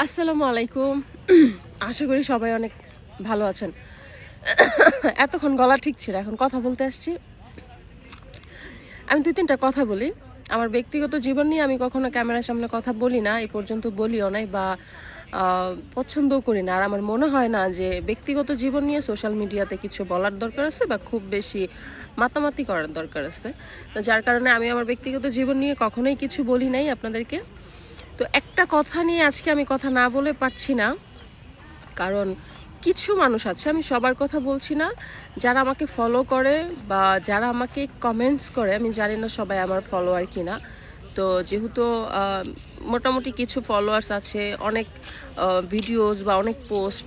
আসসালামু আলাইকুম। আশা করি সবাই অনেক ভালো আছেন। এতক্ষণ গলা ঠিক ছিল, এখন কথা বলতে আসছি। আমি দুই তিনটা কথা বলি। আমার ব্যক্তিগত জীবন নিয়ে আমি কখনো ক্যামেরার সামনে কথা বলি না এই পর্যন্ত বলিও নাই বা পছন্দও করি না। আর আমার মনে হয় না যে ব্যক্তিগত জীবন নিয়ে সোশ্যাল মিডিয়াতে কিছু বলার দরকার আছে বা খুব বেশি মাতামাতি করার দরকার আছে। তো যার কারণে আমি আমার ব্যক্তিগত জীবন নিয়ে কখনোই কিছু বলি নাই আপনাদেরকে। তো একটা কথা নিয়ে আজকে আমি কথা না বলে পারছি না। কারণ কিছু মানুষ আছে, আমি সবার কথা বলছি না। যারা আমাকে ফলো করে বা যারা আমাকে কমেন্টস করে, আমি জানি না সবাই আমার ফলোয়ার কিনা। তো যেহেতু মোটামুটি কিছু ফলোয়ার্স আছে, অনেক ভিডিওস বা অনেক পোস্ট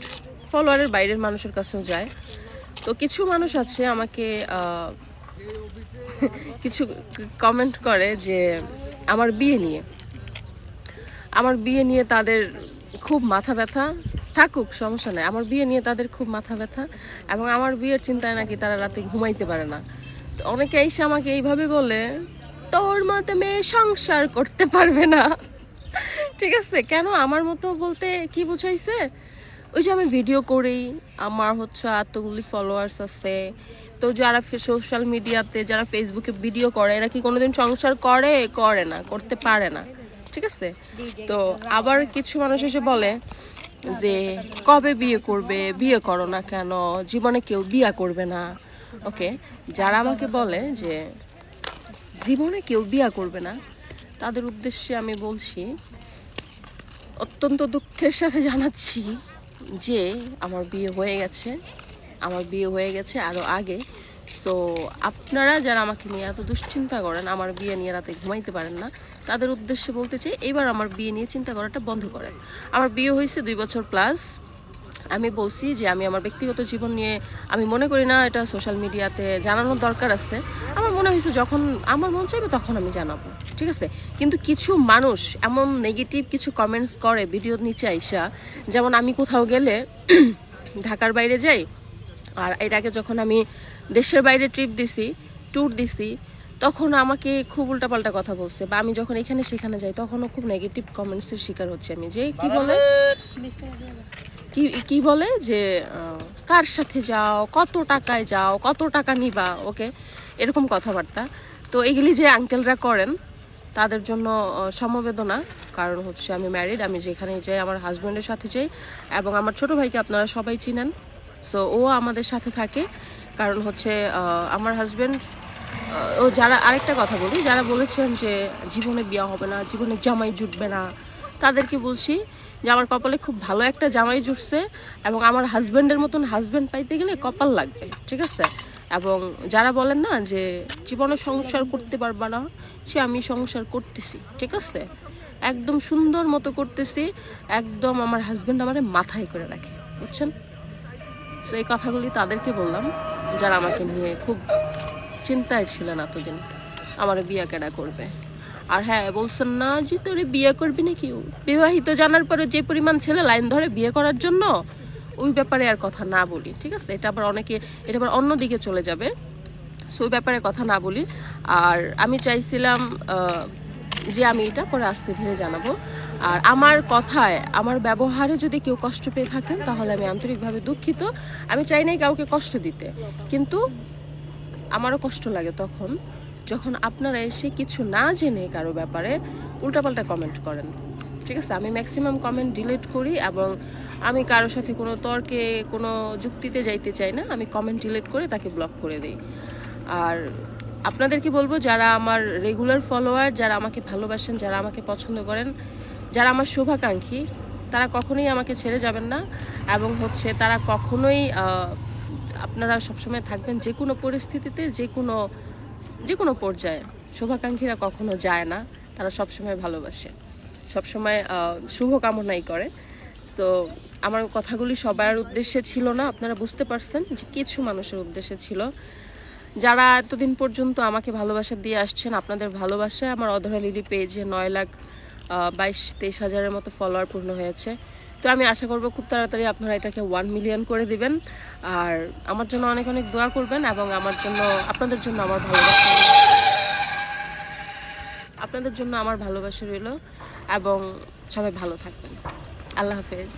ফলোয়ারের বাইরের মানুষের কাছেও যায়। তো কিছু মানুষ আছে আমাকে কিছু কমেন্ট করে যে, আমার বিয়ে নিয়ে। আমার বিয়ে নিয়ে তাদের খুব মাথা ব্যথা। থাকুক, সমস্যা নাই। আমার বিয়ে নিয়ে তাদের খুব মাথা ব্যথা এবং আমার বিয়ের চিন্তায় নাকি তারা রাতে ঘুমাইতে পারে না। তো অনেকে এসে আমাকে এইভাবে বলে, তোর মতো মেয়ে সংসার করতে পারবে না। ঠিক আছে, কেন? আমার মতো বলতে কি বুঝাইছে? ওই যে আমি ভিডিও করি, আমার হচ্ছে এতগুলি ফলোয়ার্স আছে। তো যারা সোশ্যাল মিডিয়াতে যারা ফেসবুকে ভিডিও করে, এরা কি কোনোদিন সংসার করে? করে না, করতে পারে না। ঠিক আছে? তো আবার কিছু মানুষ এসে বলে যে কবে বিয়ে করবে? বিয়ে করো না কেন? জীবনে কেউ বিয়ে করবে না। ওকে যারা আমাকে বলে যে জীবনে কেউ বিয়ে করবে না তাদের উদ্দেশ্যে আমি বলছি অত্যন্ত দুঃখের সাথে জানাচ্ছি যে আমার বিয়ে হয়ে গেছে। আমার বিয়ে হয়ে গেছে আরও আগে। সো আপনারা যারা আমাকে নিয়ে এত দুশ্চিন্তা করেন, আমার বিয়ে নিয়ে রাতে ঘুমাইতে পারেন না, তাদের উদ্দেশ্যে বলতে চাই, এবার আমার বিয়ে নিয়ে চিন্তা করাটা বন্ধ করেন। আমার বিয়ে হয়েছে দুই বছর প্লাস আমি বলছি যে আমি আমার ব্যক্তিগত জীবন নিয়ে, আমি মনে করি না, এটা সোশ্যাল মিডিয়াতে জানানোর দরকার আছে। আমার মনে হয়েছে যখন আমার মন চাইবে তখন আমি জানাব, ঠিক আছে? কিন্তু কিছু মানুষ এমন নেগেটিভ কিছু কমেন্টস করে ভিডিওর নিচে আইসা, যেমন আমি কোথাও গেলে ঢাকার বাইরে যাই আর এর আগে যখন আমি দেশের বাইরে ট্রিপ দিছি ট্যুর দিছি, তখন আমাকে খুব উল্টাপাল্টা কথা বলছে বা আমি যখন এখানে সেখানে যাই, তখনও খুব নেগেটিভ কমেন্টসের শিকার হচ্ছে আমি। যে কি বলে? কি বলে? যে কার সাথে যাও, কত টাকায় যাও, কত টাকা নিবা, ওকে? এরকম কথাবার্তা। তো এগুলি যে আঙ্কেলরা করেন, তাদের জন্য সমবেদনা। কারণ হচ্ছে আমি ম্যারিড আমি যেখানে যাই, আমার হাজব্যান্ডের সাথে যাই, এবং আমার ছোট ভাইকে আপনারা সবাই চিনেন। সো ও আমাদের সাথে থাকে। কারণ হচ্ছে আমার হাজব্যান্ড ও যারা, আরেকটা কথা বলি, যারা বলেছেন যে জীবনে বিয়ে হবে না, জীবনে জামাই জুটবে না, তাদেরকে বলছি যে আমার কপালে খুব ভালো একটা জামাই জুটছে এবং আমার হাজব্যান্ডের মতন হাজব্যান্ড পাইতে গেলে কপাল লাগবে, ঠিক আছে? এবং যারা বলেন না যে জীবনে সংসার করতে পারবা না, সে আমি সংসার করতেছি, ঠিক আছে? একদম সুন্দর মতো করতেছি, একদম আমার হাজব্যান্ড আমার মাথায় করে রাখে, বুঝছেন? সো এই কথাগুলি তাদেরকে বললাম, যারা আমাকে নিয়ে খুব চিন্তায় ছিলেন এতদিন, আমার বিয়ে কেডা করবে? আর হ্যাঁ বলছেন, না যে তোরে বিয়ে করবি নাকি? বিবাহিত জানার পরে যে পরিমাণ ছেলে লাইন ধরে বিয়ে করার জন্য, ওই ব্যাপারে আর কথা না বলি, ঠিক আছে? এটা আবার অনেকে, এটা আবার অন্যদিকে চলে যাবে। সো ওই ব্যাপারে কথা না বলি। আর আমি চাইছিলাম যে আমি এটা পরে আস্তে ধীরে জানাব। আর আমার কথায়, আমার ব্যবহারে যদি কেউ কষ্ট পেয়ে থাকেন, তাহলে আমি আন্তরিকভাবে দুঃখিত। আমি চাই নাই কাউকে কষ্ট দিতে। কিন্তু আমারও কষ্ট লাগে তখন, যখন আপনারা এসে কিছু না জেনে কারও ব্যাপারে উল্টাপাল্টা কমেন্ট করেন। ঠিক আছে? আমি ম্যাক্সিমাম কমেন্ট ডিলিট করি এবং আমি কারোর সাথে কোনো তর্কে, কোনো যুক্তিতে যাইতে চাই না। আমি কমেন্ট ডিলিট করে তাকে ব্লক করে দিই। আর আপনাদেরকে বলব, যারা আমার রেগুলার ফলোয়ার যারা আমাকে ভালোবাসেন, যারা আমাকে পছন্দ করেন যারা আমার শুভাকাঙ্ক্ষী, তারা কখনোই আমাকে ছেড়ে যাবেন না এবং হচ্ছে তারা কখনোই আপনারা সবসময় থাকবেন যে কোনো পরিস্থিতিতে, যে কোনো যে কোনো পর্যায়ে। শুভাকাঙ্ক্ষীরা কখনো যায় না, তারা সবসময় ভালোবাসে। সবসময় শুভকামনাই করে। সো আমার কথাগুলি সবার উদ্দেশ্যে ছিল না, আপনারা বুঝতে পারছেন যে কিছু মানুষের উদ্দেশ্যে ছিল। যারা এতদিন পর্যন্ত আমাকে ভালোবাসা দিয়ে আসছেন, আপনাদের ভালোবাসায় আমার অধরা লিলি পেজে নয় লাখ বাইশ তেইশ হাজারের মতো ফলোয়ার পূর্ণ হয়েছে। তো আমি আশা করব খুব তাড়াতাড়ি আপনারা এটাকে ওয়ান মিলিয়ন করে দিবেন। আর আমার জন্য অনেক অনেক দোয়া করবেন এবং আমার জন্য, আপনাদের জন্য আমার ভালোবাসা আপনাদের জন্য আমার ভালোবাসা রইল এবং সবাই ভালো থাকবেন। আল্লাহ হাফেজ।